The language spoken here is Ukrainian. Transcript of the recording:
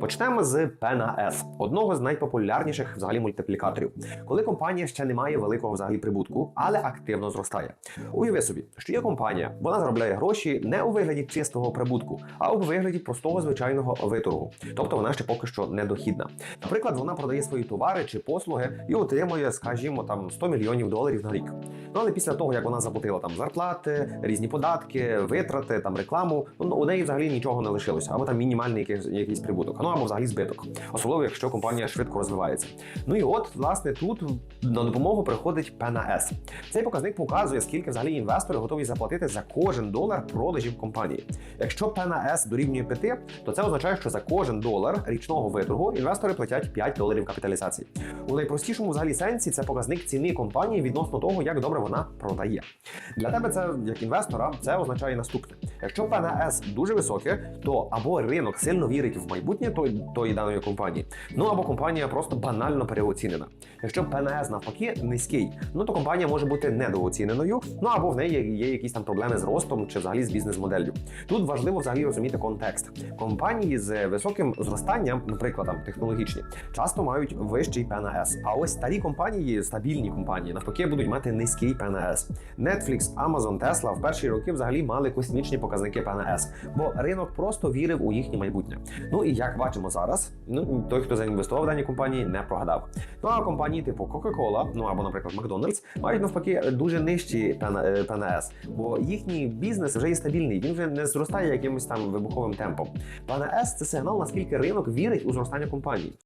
Почнемо з Pena S, одного з найпопулярніших взагалі мультиплікаторів, коли компанія ще не має великого взагалі прибутку, але активно зростає. Уяви собі, що є компанія, вона заробляє гроші не у вигляді чистого прибутку, а у вигляді простого звичайного виторгу. Тобто вона ще поки що недохідна. Наприклад, вона продає свої товари чи послуги і отримує, скажімо, там 100 мільйонів доларів на рік. Ну але після того, як вона заплатила там зарплати, різні податки, витрати, там рекламу, ну у неї взагалі нічого не лишилося, або там мінімальний якийсь, якийсь прибуток, ну або взагалі збиток, особливо якщо компанія швидко розвивається. Ну і от, власне, тут на допомогу приходить S. Цей показник показує, скільки взагалі інвестори готові заплатити за кожен долар продажів компанії. Якщо S дорівнює 5, то це означає, що за кожен долар річного виторгу інвестори платять 5 доларів капіталізації. У найпростішому взагалі сенсі це показник ціни компанії відносно того, як добре вона продає. Для тебе це як інвестора це означає наступне: якщо S дуже високе, то або ринок сильно вірить в майбутнє тої, тої даної компанії, ну або компанія просто банально переоцінена. Якщо S навпаки низький, ну то компанія може бути недооціненою, ну або в неї є, якісь там проблеми з ростом чи взагалі з бізнес-моделлю. Тут важливо взагалі розуміти контекст. Компанії з високим зростанням, наприклад, там, технологічні, часто мають вищий S. А ось старі компанії, стабільні компанії, навпаки, будуть мати низький S. Netflix, Amazon, Tesla в перші роки взагалі мали космічні показники S, бо ринок просто вірив у їхнє майбутнє. Ну і як бачимо зараз, ну той, хто заінвестував в дані компанії, не прогадав. Ну а компанії типу Coca-Cola, ну або, наприклад, McDonald's, мають навпаки дуже нижчі ПНС, е, бо їхній бізнес вже є стабільний, він вже не зростає якимось там вибуховим темпом. ПНС це сигнал, наскільки ринок вірить у зростання компанії.